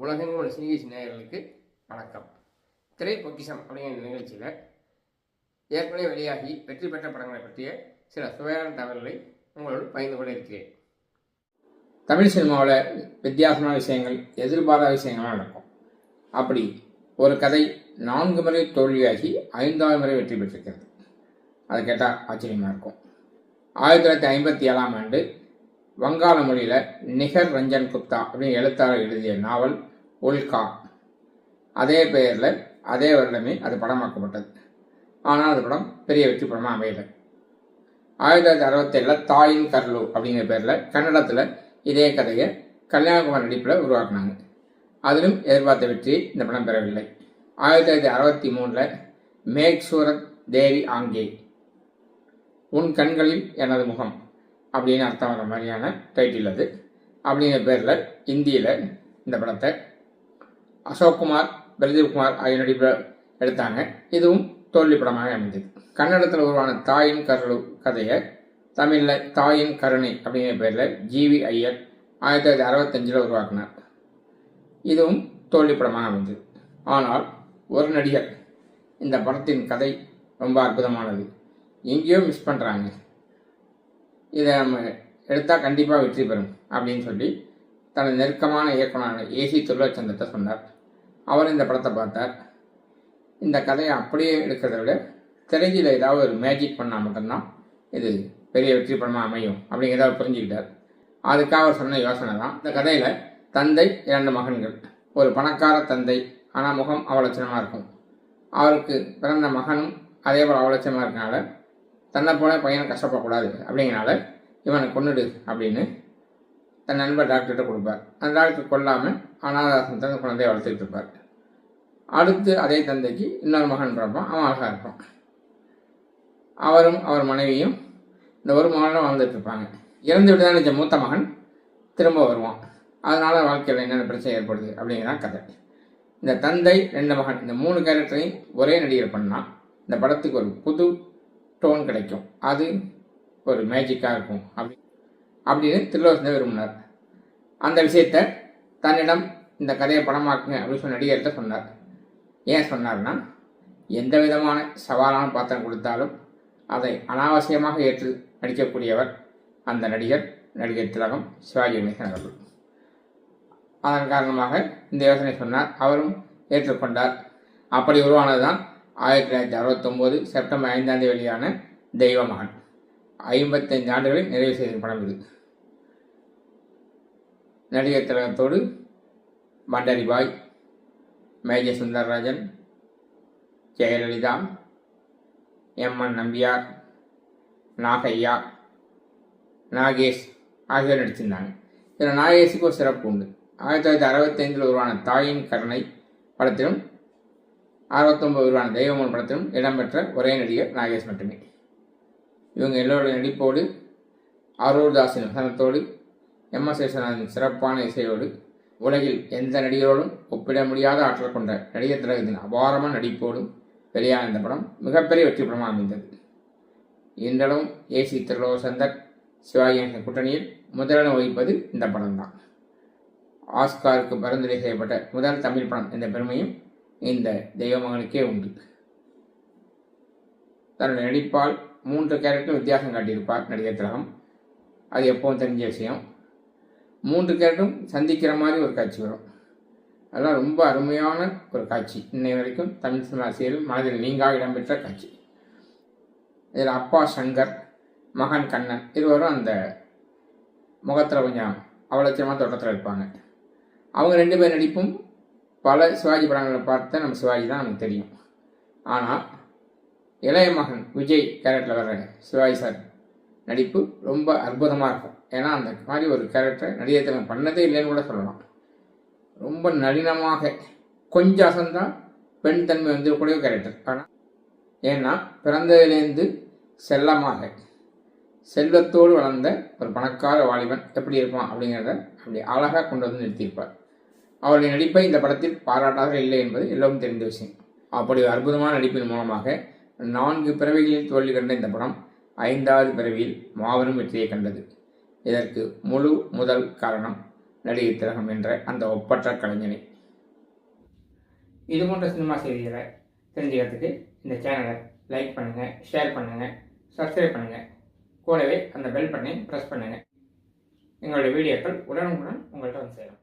உலகெங்கும் உள்ள சினிகேசி நேயர்களுக்கு வணக்கம். திரை பொக்கிஷம் அப்படிங்கிற நிகழ்ச்சியில் ஏற்கனவே வெளியாகி வெற்றி பெற்ற படங்களை பற்றிய சில சுவையான தகவல்களை உங்களோடு பகிர்ந்து கொள்ள இருக்கிறேன். தமிழ் சினிமாவில் வித்தியாசமான விஷயங்கள் எதிர்பாராத விஷயங்கள்லாம் நடக்கும். அப்படி ஒரு கதை நான்கு முறை தோல்வியாகி ஐந்தாவது முறை வெற்றி பெற்றிருக்கிறது. அதை கேட்டால் ஆச்சரியமாக இருக்கும். ஆயிரத்தி தொள்ளாயிரத்தி ஐம்பத்தி ஏழாம் ஆண்டு வங்காள மொழியில் நிகர் ரஞ்சன் குப்தா அப்படின்னு எழுத்தாளர் எழுதிய நாவல் உல்கா அதே பெயரில் அதே வருடமே அது படமாக்கப்பட்டது. ஆனால் அது படம் பெரிய வெற்றி படமாக அமையலை. ஆயிரத்தி தொள்ளாயிரத்தி அறுபத்தேழில் தாயின் கர்லு அப்படிங்கிற பேரில் கன்னடத்தில் இதே கதையை கல்யாணகுமார் நடிப்பில் உருவாக்குனாங்க. அதிலும் எதிர்பார்த்த வெற்றி இந்த படம் பெறவில்லை. ஆயிரத்தி தொள்ளாயிரத்தி அறுபத்தி மூணில் மேக் சூரத் தேவி ஆங்கே. உன் கண்களில் எனது முகம். அப்படின்னு அர்த்தம் வர மாதிரியான டைட்டில் அது. அப்படிங்கிற பேரில் இந்தியில் இந்த படத்தை அசோக்குமார் பிரதீப்குமார் ஆகிய நடிப்பில் எடுத்தாங்க. இதுவும் தோல்வி படமாக அமைந்தது. கன்னடத்தில் உருவான தாயின் கருளு கதையை தமிழில் தாயின் கருணை அப்படிங்கிற பேரில் ஜிவி ஐயர் ஆயிரத்தி தொள்ளாயிரத்தி அறுபத்தஞ்சில் உருவாக்கினார். இதுவும் தோல்வி படமாக அமைந்தது. ஆனால் ஒரு நடிகர் இந்த படத்தின் கதை ரொம்ப அற்புதமானது. எங்கேயோ மிஸ் பண்ணுறாங்க இதை நம்ம எடுத்தால் கண்டிப்பாக வெற்றி பெறும் அப்படின்னு சொல்லி தனது நெருக்கமான இயக்குனர் ஏசி துர்லச்சந்திரத்தை சொன்னார். அவர் இந்த படத்தை பார்த்தார். இந்த கதையை அப்படியே எடுக்கிறத விட திரையில் ஏதாவது ஒரு மேஜிக் பண்ணால் மட்டும்தான் இது பெரிய வெற்றி படமாக அமையும் அப்படிங்கிறத அவர் புரிஞ்சுக்கிட்டார். அதுக்காக அவர் சொன்ன யோசனை தான். இந்த கதையில் தந்தை இரண்டு மகன்கள். ஒரு பணக்கார தந்தை ஆனால் முகம் அவலட்சணமாக இருக்கும். அவருக்கு பிறந்த மகனும் அதே போல் அவலட்சணமாக இருக்கனால தன்னை போல பையனை கஷ்டப்படக்கூடாது. அப்படிங்கிறனால இவனை கொண்டுடு அப்படின்னு தன் நண்பர் டாக்டர்கிட்ட கொடுப்பார். அந்த டாக்டர் கொல்லாமல் அனாதாசனத்தை குழந்தைய வளர்த்துக்கிட்டு இருப்பார். அடுத்து அதே தந்தைக்கு இன்னொரு மகன் பிறப்பான். அவன் அழகாக இருப்பான். அவரும் அவர் மனைவியும் இந்த ஒரு மகனும் வாழ்ந்துட்டு இருப்பாங்க. இறந்து விட்டு நினைச்ச மூத்த மகன் திரும்ப வருவான். அதனால் வாழ்க்கையில் என்னென்ன பிரச்சனை ஏற்படுது அப்படிங்கிறதான் கதை. இந்த தந்தை ரெண்டு மகன் இந்த மூணு கேரக்டரையும் ஒரே நடிகர் பண்ணால் இந்த படத்துக்கு ஒரு புது டோன் கிடைக்கும். அது ஒரு மேஜிக்காக இருக்கும். அப்படி அப்படின்னு திருலோசனை விரும்பினார். அந்த விஷயத்தை தன்னிடம் இந்த கதையை படமாக்குங்க அப்படின்னு சொல்லி நடிகர்கிட்ட சொன்னார். ஏன் சொன்னார்னா எந்த விதமான சவாலான பாத்திரம் கொடுத்தாலும் அதை அனாவசியமாக ஏற்று நடிக்கக்கூடியவர் அந்த நடிகர் நடிகர் திலகம் சிவாஜி கணேசன் அவர்கள். அதன் காரணமாக இந்த யோசனை சொன்னார். அவரும் ஏற்றுக்கொண்டார். அப்படி உருவானதுதான் ஆயிரத்தி தொள்ளாயிரத்தி அறுபத்தொம்போது செப்டம்பர் ஐந்தாம் தேதி வெளியான தெய்வமகன். ஐம்பத்தைந்து ஆண்டுகளில் நிறைவு செய்த படம் இது. நடிகர் திலகத்தோடு Pandaribai major Sundararajan Jayalalithaa M N Nambiar Nagaiah Nagesh ஆகியோர் நடிச்சிருந்தாங்க. இதில் நாகேஷுக்கு ஒரு சிறப்பு உண்டு. ஆயிரத்தி தொள்ளாயிரத்தி அறுபத்தைந்தில் உருவான தாயின் கருணை படத்திலும் அறுபத்தொம்பது உருவான தெய்வமன் படத்திலும் இடம்பெற்ற ஒரே நடிகர் நாகேஷ் மட்டுமே. இவங்க எல்லோருடைய நடிப்போடு அரூர்தாசின் வசனத்தோடு எம் எஸ் விஸ்வநாதன் சிறப்பான இசையோடு உலகில் எந்த நடிகரோடும் ஒப்பிட முடியாத ஆற்றல் கொண்ட நடிகர் திலகத்தின் அபாரமான நடிப்போடும் வெளியான இந்த படம் மிகப்பெரிய வெற்றி படமாக அமைந்தது. இன்றளவும் ஏசி திருலோசந்தர் சிவாஜி கூட்டணியில் முதலிடம் வகிப்பது இந்த படம்தான். ஆஸ்காருக்கு பரிந்துரை செய்யப்பட்ட முதல் தமிழ் படம் என்ற பெருமையும் இந்த தெய்வமகனுக்கே உண்டு. தன்னுடைய நடிப்பால் மூன்று கேரக்டரும் வித்தியாசம் காட்டியிருப்பார் நடிகர் திலகம். அது எப்பவும் தெரிஞ்ச விஷயம். மூன்று கேரக்டரும் சந்திக்கிற மாதிரி ஒரு காட்சி வரும். அதெல்லாம் ரொம்ப அருமையான ஒரு காட்சி. இன்னை வரைக்கும் தமிழ் சினிமா சீரியல் மனதில் நீங்காக இடம்பெற்ற காட்சி. இதில் அப்பா சங்கர் மகன் கண்ணன் இருவரும் அந்த முகத்தில் கொஞ்சம் அவலட்சியமாக தோட்டத்தில் இருப்பாங்க. அவங்க ரெண்டு பேர் நடிப்பும் பல சிவாஜி படங்களை பார்த்தா நம்ம சிவாஜி தான் நமக்கு தெரியும். ஆனால் இளைய மகன் விஜய் கேரக்டரில் வர சிவாஜி சார் நடிப்பு ரொம்ப அற்புதமாக இருக்கும். ஏன்னா அந்த மாதிரி ஒரு கேரக்டர் நடிகர் திலகம் பண்ணதே இல்லைன்னு கூட சொல்லலாம். ரொம்ப நளினமாக கொஞ்சம் அசந்தால் பெண் தன்மை வந்துடக்கூடிய கேரக்டர் ஆனால் ஏன்னா பிறந்ததிலேருந்து செல்லமாக செல்வத்தோடு வளர்ந்த ஒரு பணக்கார வாலிபன் எப்படி இருப்பான் அப்படிங்கிறத அப்படி அழகாக கொண்டு வந்து நிறுத்தியிருப்பார். அவருடைய நடிப்பை இந்த படத்தில் பாராட்டாக இல்லை என்பது எல்லோரும் தெரிந்த விஷயம். அப்படி ஒரு அற்புதமான நடிப்பின் மூலமாக நான்கு பிறவிகளில் தோல்வி கண்ட இந்த படம் ஐந்தாவது பிறவியில் மாபெரும் வெற்றியை கண்டது. இதற்கு முழு முதல் காரணம் நடிகை திலகம் என்ற அந்த ஒப்பற்ற கலைஞனை. இது போன்ற சினிமா செய்திகளை தெரிஞ்சுக்கிறதுக்கு இந்த சேனலை லைக் பண்ணுங்கள் ஷேர் பண்ணுங்கள் சப்ஸ்கிரைப் பண்ணுங்கள் கூடவே அந்த பெல் பட்டனை ப்ரெஸ் பண்ணுங்கள் எங்களுடைய வீடியோக்கள் உடனுக்குடன் உங்கள்கிட்ட வந்து சேரும்.